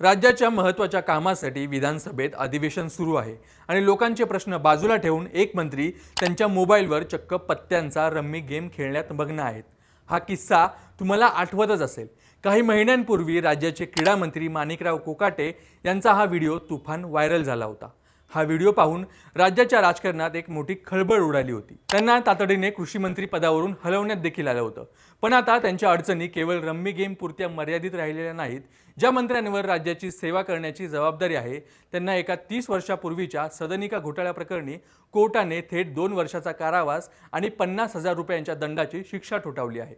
राज्याच्या महत्त्वाच्या कामासाठी विधानसभेत अधिवेशन सुरू आहे आणि लोकांचे प्रश्न बाजूला ठेवून एक मंत्री त्यांच्या मोबाईलवर चक्क पत्त्यांचा रम्मी गेम खेळण्यात मग्न आहेत. हा किस्सा तुम्हाला आठवतच असेल. काही महिन्यांपूर्वी राज्याचे क्रीडा मंत्री माणिकराव कोकाटे यांचा हा व्हिडिओ तुफान व्हायरल झाला होता. हा व्हिडिओ पाहून राज्याच्या राजकारणात एक मोठी खळबळ उडाली होती. त्यांना तातडीने कृषी मंत्री पदावरून हलवण्यात देखील आलं होतं. पण आता त्यांच्या अडचणी केवळ रम्मी गेम पुरत्या मर्यादित राहिलेल्या नाहीत. ज्या मंत्र्यांवर राज्याची सेवा करण्याची जबाबदारी आहे त्यांना एका तीस वर्षापूर्वीच्या सदनिका घोटाळ्याप्रकरणी कोर्टाने थेट दोन वर्षाचा कारावास आणि पन्नास हजार रुपयांच्या दंडाची शिक्षा ठोठावली आहे.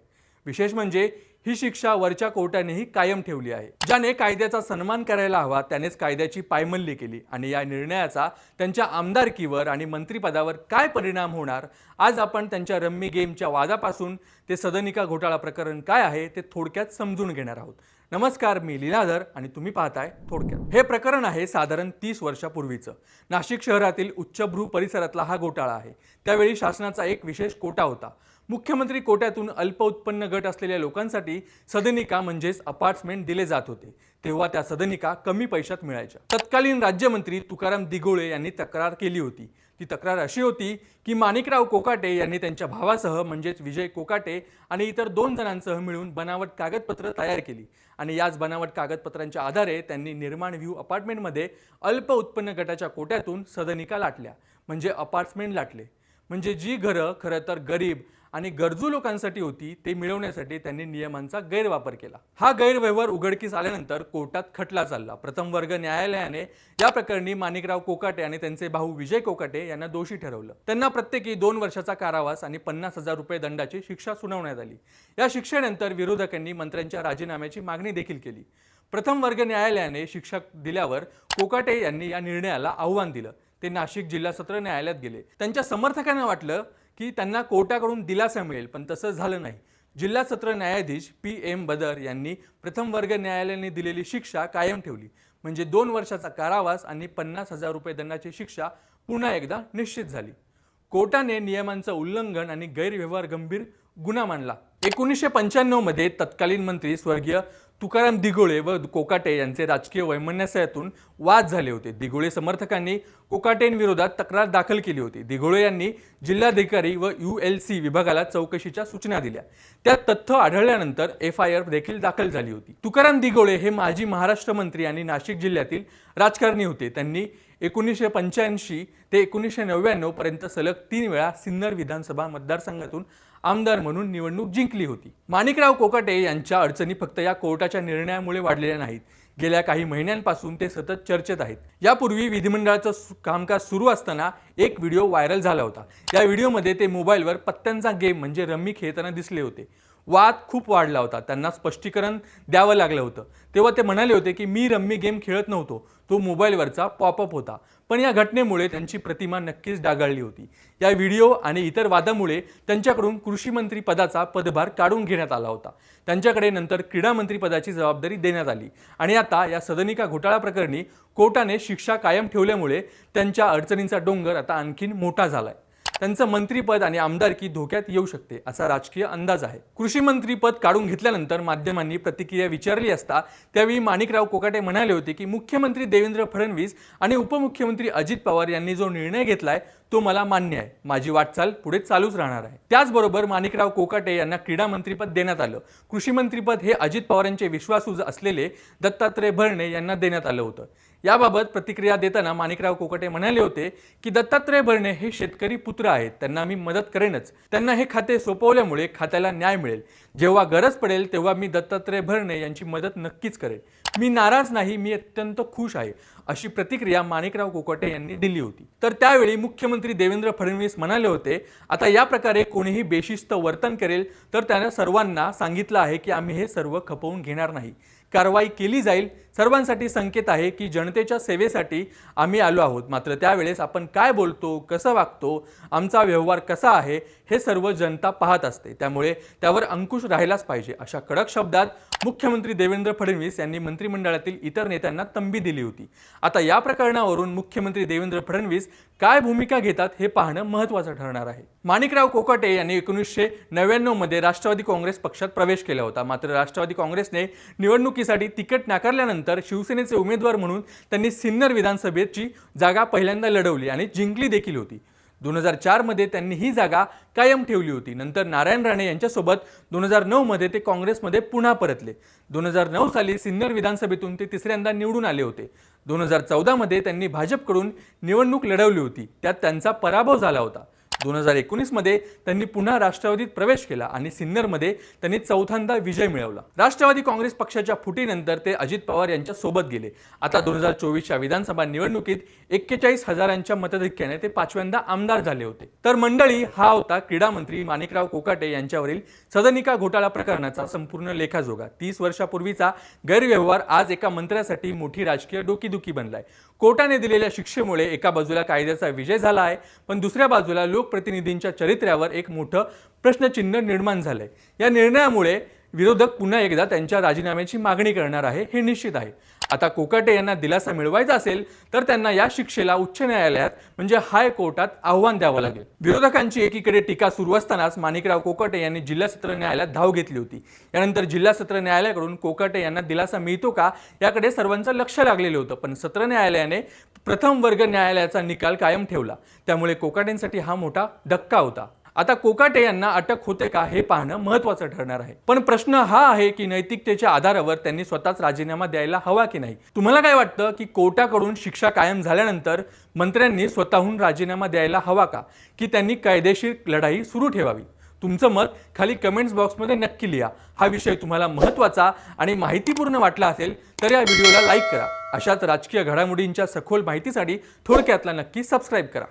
विशेष म्हणजे ही शिक्षा वरच्या कोर्टानेही कायम ठेवली आहे. ज्याने कायद्याचा सन्मान करायला हवा त्यानेच कायद्याची पायमल्ली केली आणि या निर्णयाचा त्यांच्या आमदारकीवर आणि मंत्रिपदावर काय परिणाम होणार आज आपण त्यांच्या रम्मी गेमच्या वादापासून ते सदनिका घोटाळा प्रकरण काय आहे ते थोडक्यात समजून घेणार आहोत. नमस्कार मी लीलाधर आणि तुम्ही पाहताय थोडक्यात. हे प्रकरण आहे साधारण तीस वर्षापूर्वीचं. नाशिक शहरातील उच्चभ्रू परिसरातला हा घोटाळा आहे. त्यावेळी शासनाचा एक विशेष कोटा होता. मुख्यमंत्री कोट्यातून अल्प उत्पन्न गट असलेल्या लोकांसाठी सदनिका म्हणजेच अपार्टमेंट दिले जात होते. तेव्हा त्या सदनिका कमी पैशात मिळायच्या. तत्कालीन राज्यमंत्री तुकाराम दिगोळे यांनी तक्रार केली होती. ती तक्रार अशी होती की माणिकराव कोकाटे यांनी त्यांच्या भावासह म्हणजेच विजय कोकाटे आणि इतर दोन जणांसह मिळून बनावट कागदपत्र तयार केली. आणि याच बनावट कागदपत्रांच्या आधारे त्यांनी निर्माण व्ह्यू अपार्टमेंटमध्ये अल्प उत्पन्न गटाच्या कोट्यातून सदनिका लाटल्या. म्हणजे अपार्टमेंट लाटले. म्हणजे जी घरं खरं तर गरीब आणि गरजू लोकांसाठी होती ते मिळवण्यासाठी त्यांनी नियमांचा गैरवापर केला. हा गैरव्यवहार उघडकीस आल्यानंतर कोर्टात खटला चालला. प्रथम वर्ग न्यायालयाने या प्रकरणी माणिकराव कोकाटे आणि त्यांचे भाऊ विजय कोकाटे यांना दोषी ठरवलं. त्यांना प्रत्येकी दोन वर्षाचा कारावास आणि पन्नास हजार रुपये दंडाची शिक्षा सुनावण्यात आली. या शिक्षेनंतर विरोधकांनी मंत्र्यांच्या राजीनाम्याची मागणी देखील केली. प्रथम वर्ग न्यायालयाने शिक्षक दिल्यावर कोकाटे यांनी या निर्णयाला आव्हान दिलं. ते नाशिक जिल्हा सत्र न्यायालयात गेले. त्यांच्या समर्थकांना वाटलं की त्यांना कोर्टाकडून दिलासा मिळेल पण तसं झालं नाही. जिल्हा सत्र न्यायाधीश पी एम बदर यांनी प्रथम वर्ग न्यायालयाने दिलेली शिक्षा कायम ठेवली. म्हणजे दोन वर्षाचा कारावास आणि पन्नास हजार रुपये दंडाची शिक्षा पुन्हा एकदा निश्चित झाली. कोर्टाने नियमांचं उल्लंघन आणि गैरव्यवहार गंभीर गुन्हा मानला एकोणीसशे पंच्याण्णवमध्ये तत्कालीन मंत्री स्वर्गीय तुकाराम दिगोळे व कोकाटे यांचे राजकीय वैमनस्यातून वाद झाले होते. दिगोळे समर्थकांनी कोकाटेंविरोधात तक्रार दाखल केली होती. दिगोळे यांनी जिल्हाधिकारी व यू एल सी विभागाला चौकशीच्या सूचना दिल्या. त्यात तथ्य आढळल्यानंतर एफ आय आर देखील दाखल झाली होती. तुकाराम दिगोळे हे माजी महाराष्ट्र मंत्री आणि नाशिक जिल्ह्यातील राजकारणी होते. त्यांनी एकोणीसशे पंच्याऐंशी ते एकोणीसशे नव्याण्णव पर्यंत सलग तीन वेळा सिन्नर विधानसभा मतदारसंघातून आमदार म्हणून निवडणूक जिंकली होती. माणिकराव कोकाटे यांच्या अडचणी फक्त या कोर्टाच्या निर्णयामुळे वाढलेल्या नाहीत. गेल्या काही महिन्यांपासून ते सतत चर्चेत आहेत. यापूर्वी विधिमंडळाचं कामकाज सुरू असताना एक व्हिडिओ व्हायरल झाला होता. या व्हिडिओमध्ये ते मोबाईलवर पत्त्यांचा गेम म्हणजे रम्मी खेळताना दिसले होते. वाद खूप वाढला होता. त्यांना स्पष्टीकरण द्यावं लागलं होतं. तेव्हा ते म्हणाले होते की मी रम्मी गेम खेळत नव्हतो. तो मोबाईलवरचा पॉपअप होता. पण या घटनेमुळे त्यांची प्रतिमा नक्कीच डागाळली होती. या व्हिडिओ आणि इतर वादामुळे त्यांच्याकडून कृषीमंत्री पदाचा पदभार काढून घेण्यात आला होता. त्यांच्याकडे नंतर क्रीडा पदाची जबाबदारी देण्यात आली. आणि आता या सदनिका घोटाळा प्रकरणी कोर्टाने शिक्षा कायम ठेवल्यामुळे त्यांच्या अडचणींचा डोंगर आता आणखीन मोठा झाला आहे त्यांचं मंत्रीपद आणि आमदारकी धोक्यात येऊ शकते असा राजकीय अंदाज आहे. कृषी मंत्रीपद काढून घेतल्यानंतर माध्यमांनी प्रतिक्रिया विचारली असता त्यावेळी माणिकराव कोकाटे म्हणाले होते की मुख्यमंत्री देवेंद्र फडणवीस आणि उपमुख्यमंत्री अजित पवार यांनी जो निर्णय घेतलाय तो मला मान्य आहे. माझी वाटचाल पुढे चालूच राहणार आहे. त्याचबरोबर माणिकराव कोकाटे यांना क्रीडा मंत्रीपद देण्यात आलं. कृषी मंत्रीपद हे अजित पवारांचे विश्वासू असलेले दत्तात्रय भरणे यांना देण्यात आलं होतं. याबाबत प्रतिक्रिया देताना माणिकराव कोकटे म्हणाले होते की दत्तात्रय भरणे हे शेतकरी पुत्र आहेत त्यांना मी मदत करेनच. त्यांना हे खाते सोपवल्यामुळे खात्याला न्याय मिळेल. जेव्हा गरज पडेल तेव्हा मी दत्तात्रय भरणे यांची मदत नक्कीच करेन. मी नाराज नाही मी अत्यंत खुश आहे अशी प्रतिक्रिया माणिकराव कोकटे यांनी दिली होती. तर त्यावेळी मुख्यमंत्री देवेंद्र फडणवीस म्हणाले होते आता या प्रकारे कोणीही बेशिस्त वर्तन करेल तर त्यानं सर्वांना सांगितलं आहे की आम्ही हे सर्व खपवून घेणार नाही. कारवाई केली जाईल सर्वांसाठी संकेत आहे की जनतेच्या सेवेसाठी आम्ही आलो आहोत. मात्र त्यावेळेस आपण काय बोलतो कसं वागतो आमचा व्यवहार कसा आहे हे सर्व जनता पाहत असते. त्यामुळे त्यावर अंकुश राहिलाच पाहिजे. अशा कडक शब्दात मुख्यमंत्री देवेंद्र फडणवीस यांनी मंत्रिमंडळातील इतर नेत्यांना तंबी दिली होती. आता या प्रकरणावरून मुख्यमंत्री देवेंद्र फडणवीस काय भूमिका घेतात हे पाहणं महत्त्वाचं ठरणार आहे. माणिकराव कोकाटे यांनी एकोणीसशे नव्याण्णवमध्ये राष्ट्रवादी काँग्रेस पक्षात प्रवेश केला होता. मात्र राष्ट्रवादी काँग्रेसने निवडणुकीसाठी तिकीट नाकारल्यानंतर त्यानंतर शिवसेनेचे उमेदवार म्हणून त्यांनी सिन्नर विधानसभेची जागा पहिल्यांदा लढवली आणि जिंकली देखील होती. दोन हजार चारमध्ये त्यांनी ही जागा कायम ठेवली होती. नंतर नारायण राणे यांच्यासोबत दोन हजार नऊमध्ये ते काँग्रेसमध्ये पुन्हा परतले. दोन हजार नऊ साली सिन्नर विधानसभेतून ते तिसऱ्यांदा निवडून आले होते. दोन हजार चौदामध्ये त्यांनी भाजपकडून निवडणूक लढवली होती. त्यात त्यांचा पराभव झाला होता. दोन हजार एकोणीसमध्ये त्यांनी पुन्हा राष्ट्रवादीत प्रवेश केला आणि सिन्नरमध्ये त्यांनी चौथ्यांदा विजय मिळवला. राष्ट्रवादी काँग्रेस पक्षाच्या फुटीनंतर ते अजित पवार यांच्या सोबत गेले. आता दोन हजार चोवीसच्या विधानसभा निवडणुकीत एक्केचाळीस हजारांच्या मतधिक्याने ते पाचव्यांदा आमदार झाले होते. तर मंडळी हा होता क्रीडा मंत्री माणिकराव कोकाटे यांच्यावरील सदनिका घोटाळा प्रकरणाचा संपूर्ण लेखाजोगा. तीस वर्षापूर्वीचा गैरव्यवहार आज एका मंत्र्यासाठी मोठी राजकीय डोकीदुखी बनलाय. कोर्टाने दिलेल्या शिक्षेमुळे एका बाजूला कायद्याचा विजय झाला आहे पण दुसऱ्या बाजूला लोकप्रतिनिधींच्या चरित्र्यावर एक मोठं प्रश्नचिन्ह निर्माण झालंय. या निर्णयामुळे विरोधक पुन्हा एकदा त्यांच्या राजीनाम्याची मागणी करणार आहे हे निश्चित आहे. आता कोकाटे यांना दिलासा मिळवायचा असेल तर त्यांना या शिक्षेला उच्च न्यायालयात म्हणजे हायकोर्टात आव्हान द्यावं लागेल. विरोधकांची एकीकडे टीका सुरू असतानाच माणिकराव कोकाटे यांनी जिल्हा सत्र न्यायालयात धाव घेतली होती. यानंतर जिल्हा सत्र न्यायालयाकडून कोकाटे यांना दिलासा मिळतो का याकडे सर्वांचं लक्ष लागलेलं होतं पण सत्र न्यायालयाने प्रथम वर्ग न्यायालयाचा निकाल कायम ठेवला. त्यामुळे कोकाटेंसाठी हा मोठा धक्का होता. आता कोकाटे यांना अटक होते का हे पाहणं महत्वाचं ठरणार आहे. पण प्रश्न हा आहे की नैतिकतेच्या आधारावर त्यांनी स्वतःच राजीनामा द्यायला हवा की नाही? तुम्हाला काय वाटतं की कोर्टाकडून शिक्षा कायम झाल्यानंतर मंत्र्यांनी स्वतःहून राजीनामा द्यायला हवा का? की त्यांनी कायदेशीर लढाई सुरू ठेवावी? तुमचं मत खाली कमेंट्स बॉक्समध्ये नक्की लिहा. हा विषय तुम्हाला महत्त्वाचा आणि माहितीपूर्ण वाटला असेल तर या व्हिडिओला लाईक करा. अशाच राजकीय घडामोडींच्या सखोल माहितीसाठी थोडक्यातला नक्की सबस्क्राईब करा.